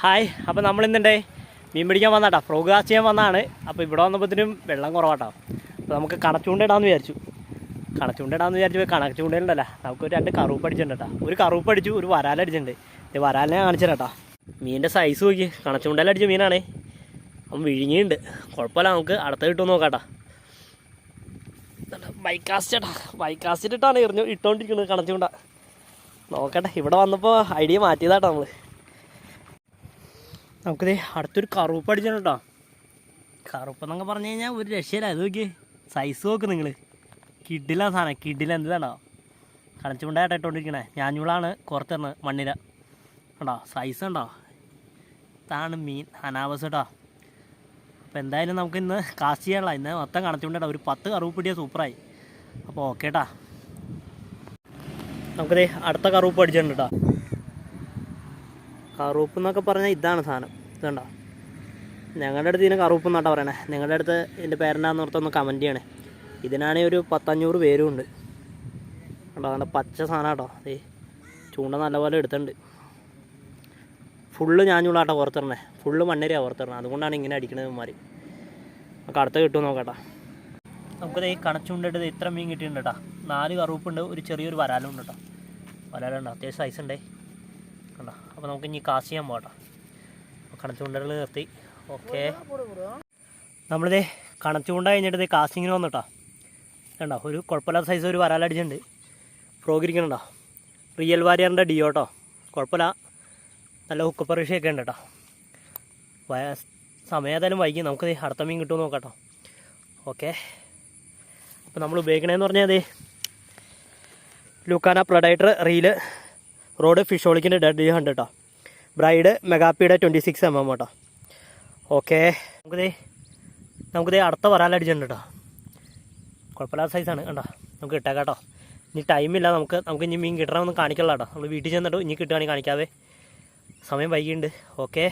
Hi അപ്പോൾ നമ്മൾ ഇന്നുണ്ടേ മീൻ പിടിക്കാൻ വന്നാട്ടാ. കാസ്റ്റ് ചെയ്യാൻ വന്നാണ്. അപ്പോൾ ഇവിടെ വന്നപ്പോഴത്തേനും വെള്ളം കുറവാട്ടോ. അപ്പോൾ നമുക്ക് കണച്ചുകൊണ്ടിടാമെന്ന് വിചാരിച്ചു. കണച്ചൂണ്ടിടാന്ന് വിചാരിച്ചു പോയി കണച്ചുകൊണ്ടിട്ടുണ്ടല്ല നമുക്ക് രണ്ട് കറുപ്പ് അടിച്ചിട്ടുണ്ട് കേട്ടോ ഒരു കറുപ്പ് അടിച്ചു ഒരു വരാലടിച്ചിട്ടുണ്ട് ഇത് വരാലിനെ കാണിച്ചു കേട്ടോ മീനിന്റെ സൈസ് നോക്കി. കണച്ചൂണ്ടലടിച്ച മീനാണ്. അപ്പം വിഴുങ്ങിയുണ്ട് കുഴപ്പമില്ല നമുക്ക് അടുത്ത കിട്ടുമെന്ന് നോക്കാട്ടാ. ബൈക്കാസ്റ്റ് ചേട്ടാ. ബൈക്കാസ്റ്റ് ഇട്ടാണ് എറിഞ്ഞു ഇട്ടുകൊണ്ടിരിക്കുന്നത് കണച്ചുകൊണ്ട നോക്കട്ടെ ഇവിടെ വന്നപ്പോൾ ഐഡിയ മാറ്റിയതാട്ടോ നമ്മൾ നമുക്കിത് അടുത്തൊരു കറുപ്പ് അടിച്ചാണ് കേട്ടോ കറുപ്പ് എന്നൊക്കെ പറഞ്ഞു കഴിഞ്ഞാൽ ഒരു രക്ഷയില്ല. അത് നോക്കി സൈസ് നോക്ക് നിങ്ങൾ കിഡില സാധനം. കിഡില എന്താണോ? കണച്ചുകൊണ്ടായിട്ട് ഇട്ടുകൊണ്ടിരിക്കണേ ഞാഞ്ഞൂളാണ് കുറച്ചെന്ന് മണ്ണിര കണ്ടോ? സൈസ് ഉണ്ടോ ഇതാണ് മീൻ. അനാവസ് കേട്ടോ. അപ്പോൾ എന്തായാലും നമുക്ക് ഇന്ന് കാസ്റ്റ് ചെയ്യാനുള്ള ഇന്ന് മൊത്തം കണച്ചുകൊണ്ടാ ഒരു പത്ത് കറുപ്പ് പിടിയാൽ സൂപ്പറായി. അപ്പോൾ ഓക്കെ കേട്ടാ നമുക്കിത് അടുത്ത കറുപ്പ് അടിച്ചിട്ടുണ്ട് കേട്ടോ. കറുപ്പ് എന്നൊക്കെ പറഞ്ഞാൽ ഇതാണ് സാധനം. ഇതുണ്ടോ ഞങ്ങളുടെ അടുത്ത് ഇതിന് കറുപ്പ് എന്നാട്ടാ പറയണേ. നിങ്ങളുടെ അടുത്ത് എന്റെ ഓർത്ത് ഒന്ന് കമന്റ് ചെയ്യണേ. ഇതിനാണെങ്കിൽ ഒരു പത്തഞ്ഞൂറ് പേരും ഉണ്ട്. കണ്ടോ? നല്ല പച്ച സാധനം കേട്ടോ ഏ ചൂണ്ട നല്ലപോലെ എടുത്തിട്ടുണ്ട്. ഫുള്ള് ഞാൻ ചൂടാട്ടോ പുറത്തിടണേ ഫുള്ള് മണ്ണേരിയാണ് പുറത്തിടണേ അതുകൊണ്ടാണ് ഇങ്ങനെ അടിക്കണത് മാറി നമുക്ക് അടുത്ത കിട്ടും നോക്കട്ടാ. നമുക്കത് ഈ കണച്ചുണ്ടിട്ട് ഇത്ര മീൻ കിട്ടിയിട്ടുണ്ട് കേട്ടോ. നാല് കറുപ്പുണ്ട് ഒരു ചെറിയൊരു വരാലും ഉണ്ട് കേട്ടോ. വരാലുണ്ട്. അത്യാവശ്യം സൈസ് ഉണ്ടേ. കണ്ടോ? അപ്പോൾ നമുക്ക് ഇനി കാശ് ചെയ്യാൻ പോകട്ടോ. കണച്ചുണ്ടകൾ നിർത്തി. ഓക്കെ. നമ്മളിതേ കണച്ചുണ്ട കഴിഞ്ഞിട്ട് ഇതേ കാസ്റ്റിങ്ങിന് വന്നിട്ടോ. കണ്ടോ? ഒരു കുഴപ്പമില്ലാത്ത സൈസ് ഒരു വരാലടിച്ചിട്ടുണ്ട് ഫ്രോഗിരിക്കണുണ്ടോ റിയൽ വാരിയറിന്റെ ഡിയോ കേട്ടോ കുഴപ്പമില്ല. നല്ല ഹുക്ക് പരീക്ഷയൊക്കെ ഉണ്ട് കേട്ടോ. സമയം വൈകി. നമുക്ക് അടുത്ത മീൻ കിട്ടുമോ നോക്കാം ഓക്കെ. അപ്പോൾ നമ്മൾ ഉപയോഗിക്കണതെന്ന് പറഞ്ഞാൽ അതേ ലുക്കാന പ്രൊഡൈറ്റർ റീൽ റോഡ് ഫിഷോളിക്കിന്റെ ഡെഡ് കേട്ടോ ബ്രൈഡ് മെഗാപ്പിയുടെ ട്വന്റി സിക്സ് എം എം കേട്ടോ ഓക്കെ നമുക്കിതേ നമുക്കിതേ അടുത്ത വരാലടിച്ചിട്ടുണ്ട് കേട്ടോ. കുഴപ്പമില്ലാത്ത സൈസാണ് കണ്ടോ? നമുക്ക് കിട്ടാം കേട്ടോ. ഇനി ടൈമില്ല നമുക്ക് നമുക്ക് ഇനി മീൻ കിട്ടണമെന്ന് കാണിക്കല്ല കേട്ടോ നമ്മൾ വീട്ടിൽ ചെന്നിട്ട് ഇനി കിട്ടുകയാണെങ്കിൽ കാണിക്കാവേ. സമയം വൈകിയുണ്ട്. ഓക്കെ